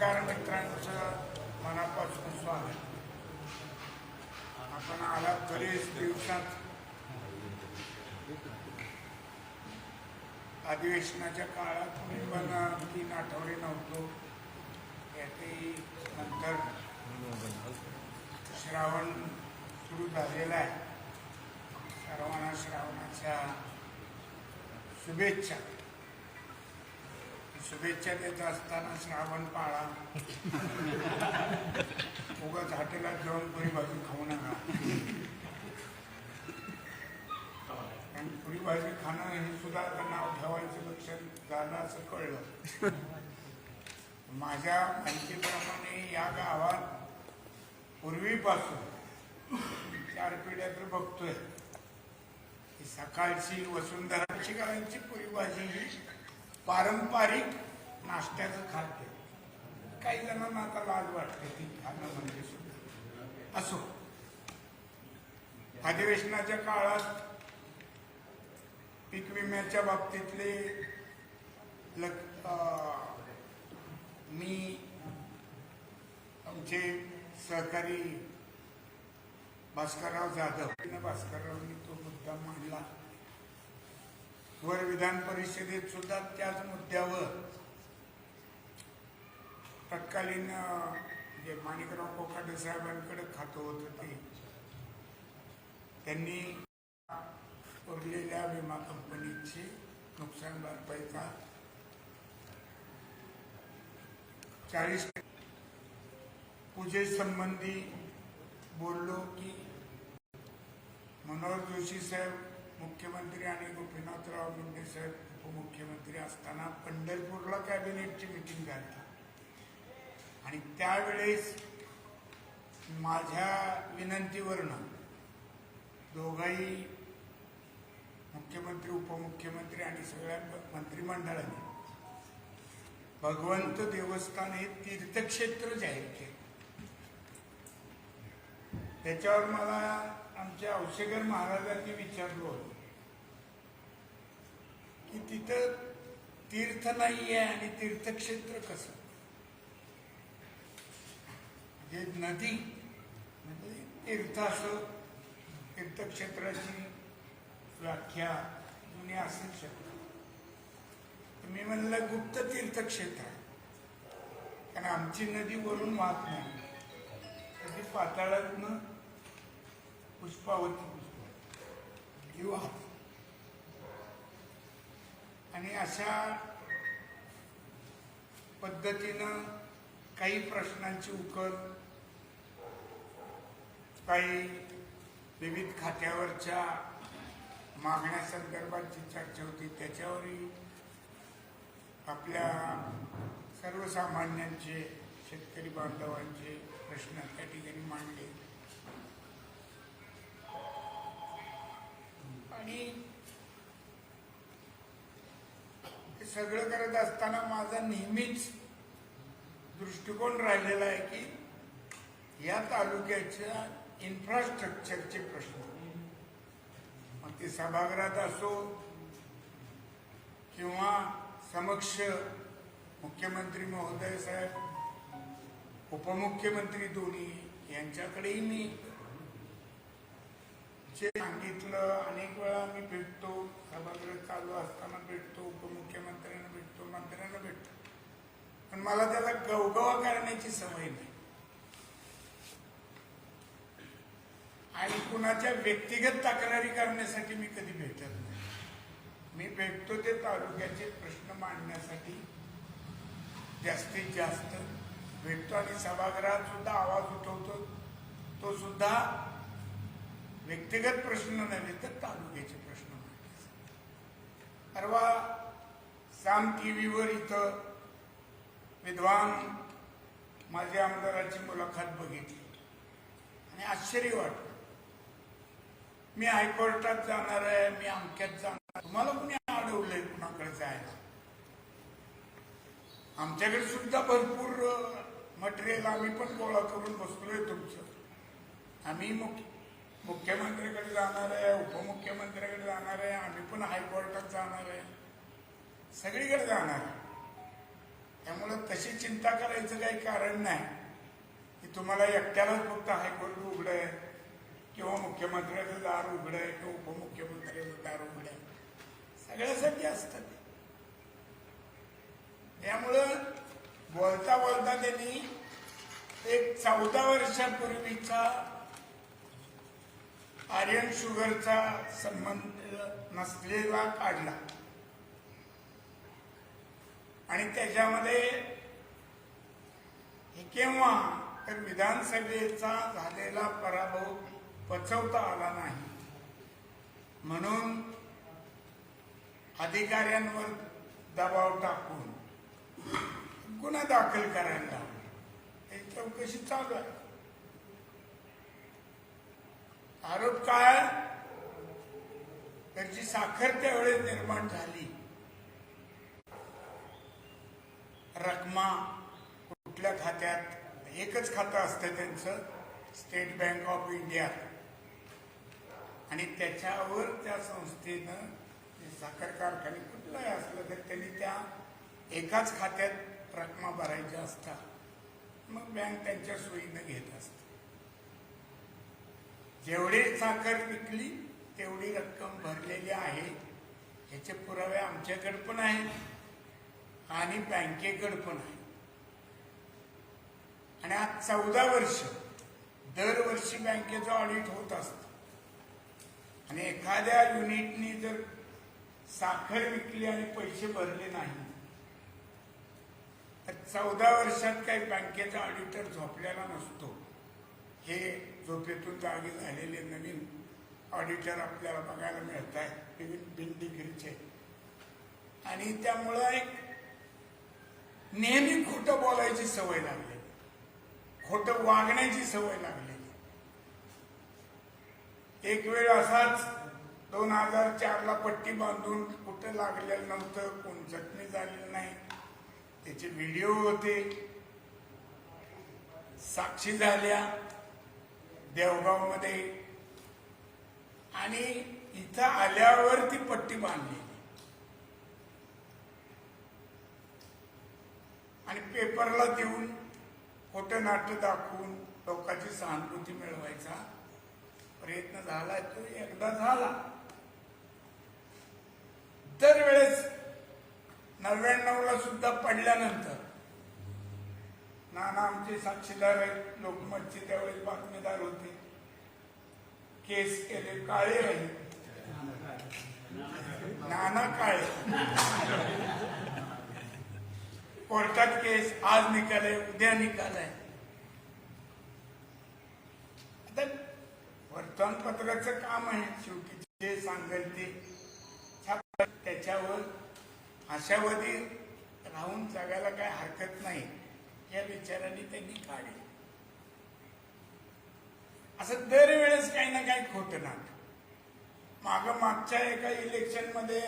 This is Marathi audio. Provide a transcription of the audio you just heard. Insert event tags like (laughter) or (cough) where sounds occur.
पत्रकार मित्रांचं मनापासून स्वागत. आपण आला बरेच दिवसात. अधिवेशनाच्या काळात मी पण तीन आठवडे नव्हतो. यातही नंतर श्रावण सुरू झालेला आहे. सर्वांना श्रावणाच्या शुभेच्छा. शुभेच्छा देत असताना श्रावण पाळा. (laughs) उगाच हॉटेलात जाऊन पुरी भाजी खाऊ नका. आणि पुरी भाजी खाणं हे सुद्धा नाव ठेवायचं लक्षात झालं असं कळलं. माझ्या माहितीप्रमाणे या गावात पूर्वीपासून चार पिढ्या तर बघतोय. सकाळची वसुंधरा शिकारांची पुरी भाजी ही पारंपरिक नाश्त्याचं खाद्य. काही जणांना आता लाज वाटते ती खाणं म्हणजे सुद्धा. असो. अधिवेशनाच्या काळात पीक विम्याच्या बाबतीतले मी आमचे सहकारी भास्करराव जाधव. भास्कररावनी तो मुद्दा मांडला. वर विधान परिषदेत सुद्धा त्याच मुद्द्यावर तत्कालीन जे माणिकराव कोकाटे साहेबांकडे खातं होतं ते त्यांनी उरलेल्या विमा कंपनीची नुकसान भरपाईचा चाळीस पूजेसंबंधी बोललो की मनोहर जोशी साहेब मुख्यमंत्री आणि गोपीनाथराव मुंडे साहेब उपमुख्यमंत्री असताना पंढरपूरला कॅबिनेटची मिटिंग झाली. आणि त्यावेळेस माझ्या विनंतीवरनं दोघाही मुख्यमंत्री उपमुख्यमंत्री आणि सगळ्या मंत्रिमंडळाने भगवंत देवस्थान हे तीर्थक्षेत्र जाहीर केलं. त्याच्यावर मला आमच्या औषधर महाराजांनी विचारलं होतं की तिथं तीर्थ नाहीये आणि तीर्थक्षेत्र कसं? म्हणजे नदी म्हणजे तीर्थ असं तीर्थक्षेत्राची व्याख्या जुनी असेल शकते. मी म्हणलं गुप्त तीर्थक्षेत्र आहे. कारण आमची नदी वरून वाहत नाही. कधी पाताळातनं पुष्पावती पुष्पावती ही आणि अशा पद्धतीनं काही प्रश्नांची उकल काही विविध खात्यावरच्या मागण्यासंदर्भात जी चर्चा होती. त्याच्यावरही आपल्या सर्वसामान्यांचे शेतकरी बांधवांचे प्रश्न त्या ठिकाणी मांडले. आणि हे सगळं करत असताना माझा नेहमीच दृष्टिकोन राहिलेला आहे की या तालुक्याच्या इन्फ्रास्ट्रक्चरचे प्रश्न. मग ते सभागृहात असो किंवा समक्ष मुख्यमंत्री महोदय साहेब उपमुख्यमंत्री दोन्ही यांच्याकडेही मी जे सांगितलं अनेक वेळा मी भेटतो सभागृह चालू असताना भेटतो उपमुख्यमंत्र्यांना भेटतो मंत्र्यांना भेटतो. पण मला त्याला गवगवा करण्याची सवय नाही. आणि कुणाच्या व्यक्तिगत तक्रारी करण्यासाठी मी कधी भेटत नाही. मी भेटतो ते तालुक्याचे प्रश्न मांडण्यासाठी. जास्तीत जास्त भेटतो आणि सभागृहात सुद्धा आवाज उठवतो. तो सुद्धा व्यक्तिगत प्रश्न नव्हे तर तालुक्याचे प्रश्न परवा साम टी व्हीवर इथं विद्वान माझ्या आमदाराची मुलाखत बघितली. आणि आश्चर्य वाटलं. मी हायकोर्टात जाणार आहे मी अमक्यात जाणार तुम्हाला कुणी अडवलंय कुणाकडे जायला? आमच्याकडे सुद्धा भरपूर मटेरियल आम्ही पण गोळा करून बसलोय तुमचं. आम्ही मुख्य मुख्यमंत्रीकडे जाणार आहे उपमुख्यमंत्र्याकडे जाणार आहे आम्ही पण हायकोर्टात जाणार आहे. सगळीकडे जाणार आहे. त्यामुळं तशी चिंता करायचं काही कारण नाही. की तुम्हाला एकट्यालाच फक्त हायकोर्ट उघडं आहे किंवा मुख्यमंत्र्याचं दार उघडं आहे किंवा उपमुख्यमंत्र्याचं दार उघडं आहे. सगळ्यासाठी असतं त्यामुळं बोलता बोलता त्यांनी एक चौदा वर्षापूर्वीचा आर्यन शुगरचा संबंध नसलेला काढला. आणि त्याच्यामध्ये हे केव्हा? तर विधानसभेचा झालेला पराभव पचवता आला नाही. म्हणून अधिकाऱ्यांवर दबाव टाकून गुन्हा दाखल करायला हे चौकशी चालू आहे. आरोप काय तर जी साखर त्यावेळेस निर्माण झाली. रकमा कुठल्या खात्यात? एकच खातं असतं त्यांचं स्टेट बँक ऑफ इंडिया आणि त्याच्यावर त्या संस्थेनं साखर कारखाने कुठलाही असलं तर त्यांनी त्या एकाच खात्यात रकमा भरायच्या असतात. मग बँक त्यांच्या सोयीनं घेत असते. जेवढी साखर विकली तेवढी रक्कम भरलेली आहे. याचे पुरावे आमच्याकडे पण आहेत आणि बँकेकडे पण आहे आणि आज चौदा वर्ष दरवर्षी बँकेचं ऑडिट होत असतं. आणि एखाद्या युनिटनी जर साखर विकली आणि पैसे भरले नाही तर चौदा वर्षात काही बँकेचा ऑडिटर झोपलेला नसतो. हे झोपेतून जागे झालेले नवीन ऑडिटर आपल्याला बघायला मिळत आहेत बिनडिग्रीचे आणि त्यामुळं एक नेहमी खोटं बोलायची सवय लागलेली खोटं वागण्याची सवय लागलेली एक वेळ असाच दोन हजार चारला पट्टी बांधून कुठं लागलेलं नव्हतं कोण जखमी झालेलं नाही. त्याचे व्हिडिओ होते. साक्षी झाल्या. देवगावमध्ये आणि इथं आल्यावर ती पट्टी बांधली आणि पेपरला देऊन खोटं नाट्य दाखवून लोकांची सहानुभूती मिळवायचा प्रयत्न झाला. तो एकदा झाला दरवेळेस नव्याण्णव ला सुद्धा पडल्यानंतर नाना आमचे साक्षीदार आहेत लोकमतचे त्यावेळेस बातमीदार होते. केस केले काळे आहेत. नाना काळे. कोर्टात केस आज निकाल आहे उद्या निकाल आहे. आता वर्तमानपत्राचं काम आहे शेवटी जे सांगेल ते. त्याच्यावर आशावादी राहून जगायला काय हरकत नाही. या विचाराने त्यांनी काढले. असं दरवेळेस काही ना काही खोटं ना माग मागच्या एका इलेक्शनमध्ये